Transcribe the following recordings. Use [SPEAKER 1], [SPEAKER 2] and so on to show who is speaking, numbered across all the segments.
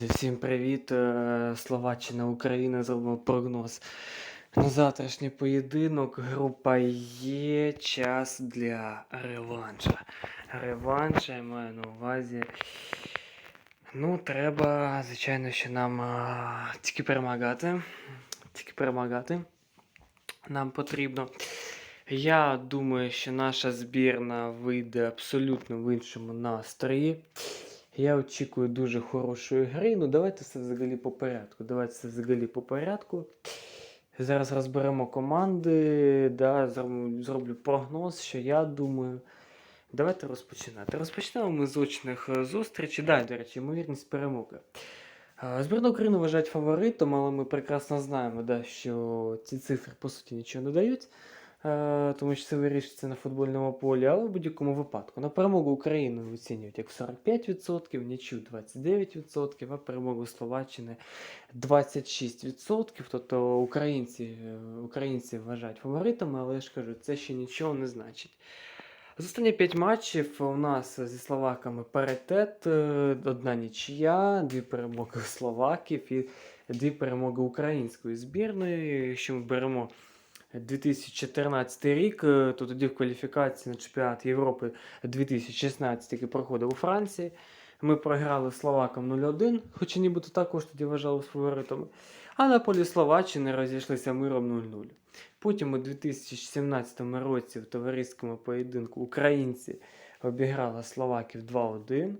[SPEAKER 1] Всім привіт! Е, Словаччина, Україна зробимо прогноз. На завтрашній поєдинок група є час для реванша. Реванша я маю на увазі. Ну, треба, звичайно, що нам а, тільки перемагати. Тільки перемагати. Нам потрібно. Я думаю, що наша збірна вийде абсолютно в іншому настрої. Я очікую дуже хорошої гри. Ну, давайте все взагалі по порядку. Давайте все взагалі по порядку. Зараз розберемо команди, да, зроблю, прогноз, що я думаю. Давайте розпочинати. Розпочнемо ми з очних е, зустрічей. Да, до речі, ймовірність перемоги. Е, Збірна України вважають фаворитом, але ми прекрасно знаємо, да, що ці цифри по суті нічого не дають. Е, тому що це вирішується на футбольному полі, але в будь-якому випадку. На перемогу України оцінюють як 45%, нічю 29%, а перемогу Словаччини 26%. Тобто українці, е, українці вважають фаворитами, але я ж кажу, це ще нічого не значить. З останні 5 матчів у нас зі словаками паритет, е, одна нічия, дві перемоги словаків і дві перемоги української збірної. Якщо ми беремо 2014 рік, е, то тоді в кваліфікації на чемпіонат Європи 2016, який проходив у Франції. Ми програли словакам 0-1, хоча нібито також тоді вважали фаворитами. А на полі Словаччини розійшлися миром 0-0. Потім у 2017 році в товариському поєдинку українці обіграли словаків 2-1.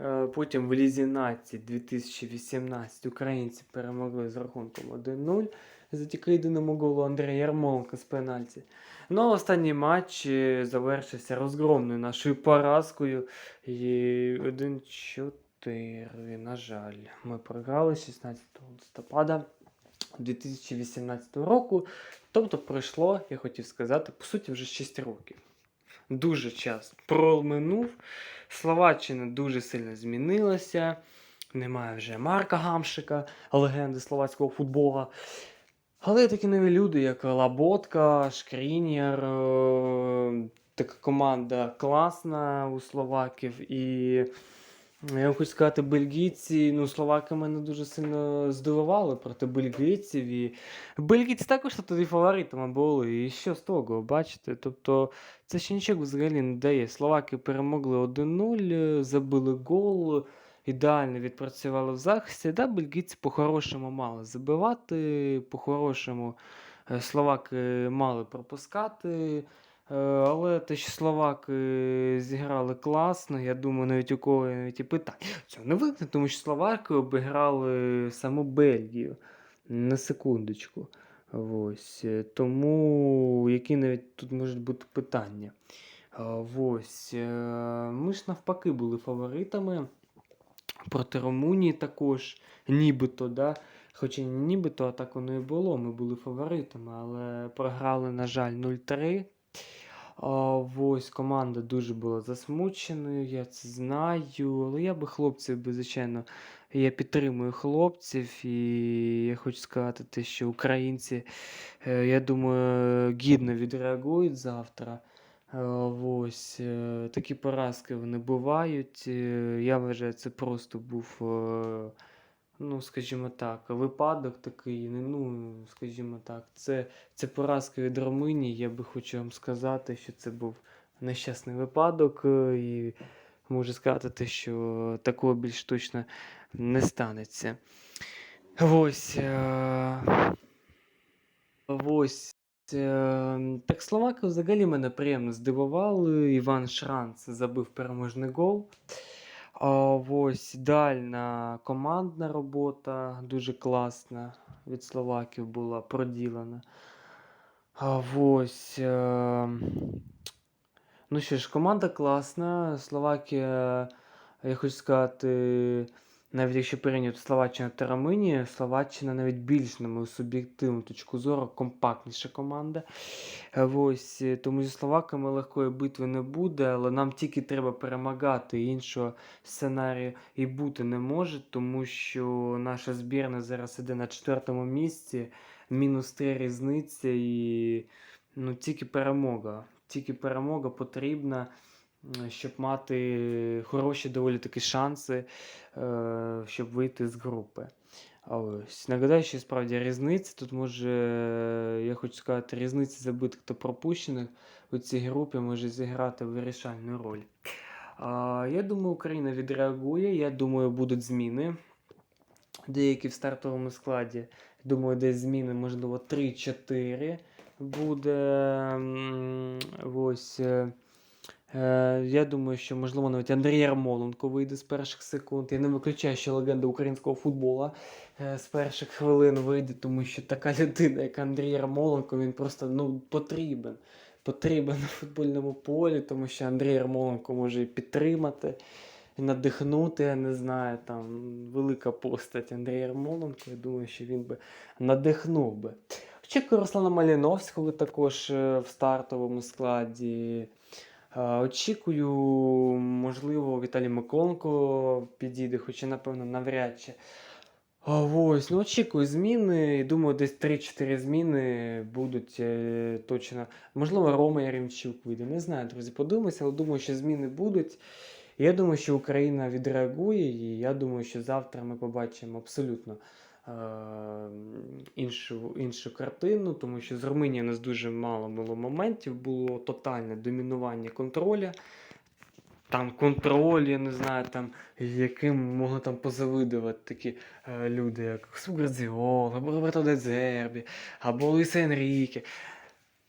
[SPEAKER 1] Е, Потім в Лізі нації 2018 українці перемогли з рахунком 1-0 завдяки єдиному голу Андрія Ярмоленка з пенальті. Ну а останній матч е, завершився розгромною нашою поразкою. І 1-4. На жаль, ми програли 16 листопада 2018 року. Тобто пройшло, я хотів сказати, по суті, вже 6 років. Дуже час проминув. Словаччина дуже сильно змінилася. Немає вже Марка Гамшика, легенди словацького футбола. Але такі нові люди, як Лаботка, Шкрінєр. е, Така команда класна у словаків. І я хочу сказати, бельгійці, ну, словаки мене дуже сильно здивували проти бельгійців. І бельгійці також тоді фаворитами були. І що з того, бачите? Тобто це ще нічого взагалі не дає. Словаки перемогли 1-0, е, забили гол, ідеально відпрацювали в захисті. Да, бельгійці по-хорошому мали забивати, по-хорошому е, словаки мали пропускати. Е, Але те, що словаки зіграли класно, я думаю, навіть у кого навіть і питань цього не виникне, тому що словаки обіграли саму Бельгію. На секундочку. Ось. е, Тому які навіть тут можуть бути питання. Ось. е, Ми ж навпаки були фаворитами проти Румунії також, нібито, да? Хоча нібито, а так воно і було. Ми були фаворитами, але програли, на жаль, 0-3. Ось команда дуже була засмученою, я це знаю. Але я би хлопців би, звичайно, я підтримую хлопців, і я хочу сказати, те, що українці, е, я думаю, гідно відреагують завтра. Е, Ось е, такі поразки вони бувають. Я вважаю, це просто був, ну, скажімо так, випадок такий. Ну, скажімо так, це, це поразка від Румунії. Я би хочу вам сказати, що це був нещасний випадок. е, І можу сказати, що такого більш точно не станеться. Ось. е, Ось. Е, Так, словаки взагалі мене приємно здивували. Іван Шранц забив переможний гол. А, ось дальна командна робота, дуже класна від словаків була проділена. А, ось. е, Ну що ж, команда класна. Словакія, я хочу сказати, навіть якщо прийняти Словаччина та Румунія, Словаччина навіть більш, на мою суб'єктивну точку зору, компактніша команда. Е, Ось, е, тому зі словаками легкої битви не буде, але нам тільки треба перемагати. Іншого сценарію і бути не може, тому що наша збірна зараз іде на четвертому місці, мінус три різниця і ну, тільки перемога. Тільки перемога потрібна. М, щоб мати хороші доволі такі шанси, е, щоб вийти з групи. Ось. Нагадаю, що справді різниця. Тут може, я хочу сказати, різниця забитих та пропущених у цій групі може зіграти вирішальну роль. А, я думаю, Україна відреагує. Я думаю, будуть зміни. Деякі в стартовому складі. Думаю, десь зміни, можливо, 3-4 буде. Ось. Е, я думаю, що можливо навіть Андрій Ярмоленко вийде з перших секунд. Я не виключаю, що легенда українського футболу е, з перших хвилин вийде, тому що така людина, як Андрій Ярмоленко, він просто ну, потрібен. Потрібен на футбольному полі, тому що Андрій Ярмоленко може і підтримати, і надихнути, я не знаю, там велика постать Андрія Ярмоленко. Я думаю, що він би надихнув би. Очікую Руслана Маліновського також е, в стартовому складі. Е, Очікую, можливо, Віталій Миколенко підійде, хоча, напевно, навряд чи. Ось, ну очікую зміни. Думаю, десь 3-4 зміни будуть е, точно. Можливо, Рома Яремчук вийде. Не знаю, друзі, подивимося, але думаю, що зміни будуть. Я думаю, що Україна відреагує, і я думаю, що завтра ми побачимо абсолютно іншу, іншу картину, тому що з Румунії у нас дуже мало було моментів, було тотальне домінування контроля. Там контроль, я не знаю, там, яким могли там позавидувати такі е, люди, як Суградзіол, або Роберто Дезербі, або Луїс Енріке.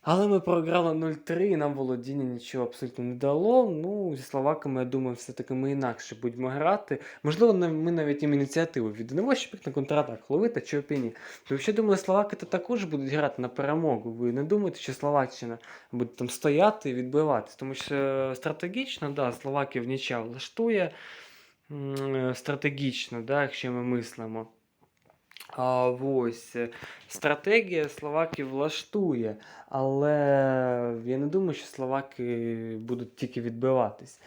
[SPEAKER 1] Але ми програли 0-3, і нам володіння нічого абсолютно не дало. Ну, зі словаками, я думаю, все-таки ми інакше будемо грати. Можливо, ми навіть їм ініціативу віддамо, щоб їх на контратак ловити, чи опіні. Ви взагалі думали, словаки то також будуть грати на перемогу. Ви не думаєте, що Словаччина буде там стояти і відбиватись? Тому що стратегічно, да, Словаків нічия влаштує. Е, Стратегічно, да, якщо ми мислимо. А ось е, стратегія Словаків влаштує, але я не думаю, що словаки будуть тільки відбиватись.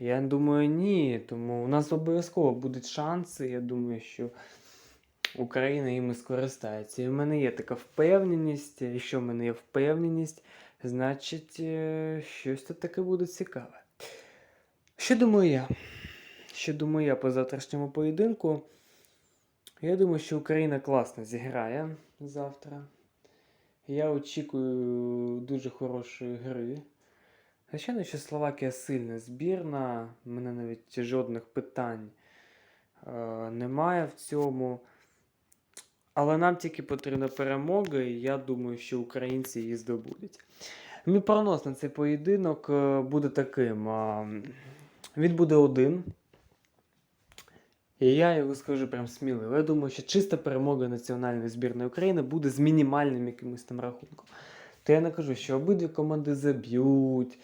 [SPEAKER 1] Я думаю, ні. Тому у нас обов'язково будуть шанси. Я думаю, що Україна іми скористається. І в мене є така впевненість. І Якщо в мене є впевненість, значить е, щось тут таке буде цікаве. Що думаю я? Що думаю я по завтрашньому поєдинку? Я думаю, що Україна класно зіграє завтра. Я очікую дуже хорошої гри. Звичайно, що Словакія сильна збірна, в мене навіть жодних питань е, немає в цьому. Але нам тільки потрібна перемога, і я думаю, що українці її здобудуть. Мій прогноз на цей поєдинок е, буде таким: він буде один. І я його скажу прям сміливо. Я думаю, що чиста перемога національної збірної України буде з мінімальним якимось там рахунком. То я не кажу, що обидві команди заб'ють.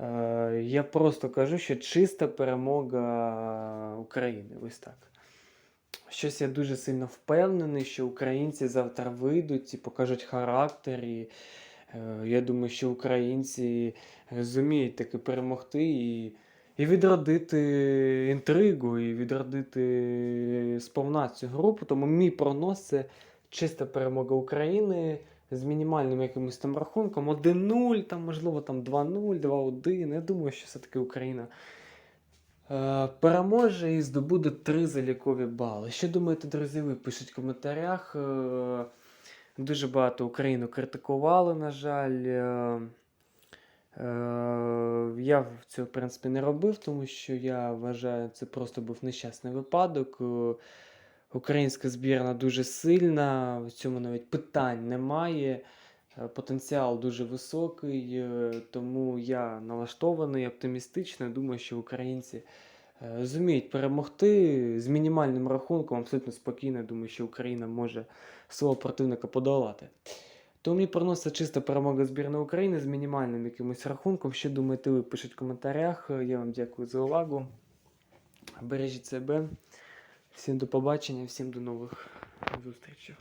[SPEAKER 1] Е, Я просто кажу, що чиста перемога України. Ось так. Щось я дуже сильно впевнений, що українці завтра вийдуть і покажуть характер. І, е, я думаю, що українці зуміють таки перемогти і, і відродити інтригу, і відродити сповна цю групу. Тому мій прогноз це чиста перемога України з мінімальним якимось там рахунком. 1-0, там, можливо, там 2-0, 2-1. Я думаю, що все-таки Україна е, переможе і здобуде три залікові бали. Що думаєте, друзі? Ви пишіть в коментарях. Е, Дуже багато Україну критикували, на жаль. Е, Я цього, в принципі, не робив, тому що я вважаю, це просто був нещасний випадок. Е, Українська збірна дуже сильна, в цьому навіть питань немає. Е, Потенціал дуже високий, е, тому я налаштований оптимістично. Думаю, що українці е, зуміють перемогти з мінімальним рахунком, абсолютно спокійно. Думаю, що Україна може свого противника подолати. Тому мені приносить чиста перемога збірної України з мінімальним якимось рахунком. Що думаєте, ви пишіть в коментарях. Я вам дякую за увагу. Бережіть себе. Всім до побачення, всім до нових зустрічей.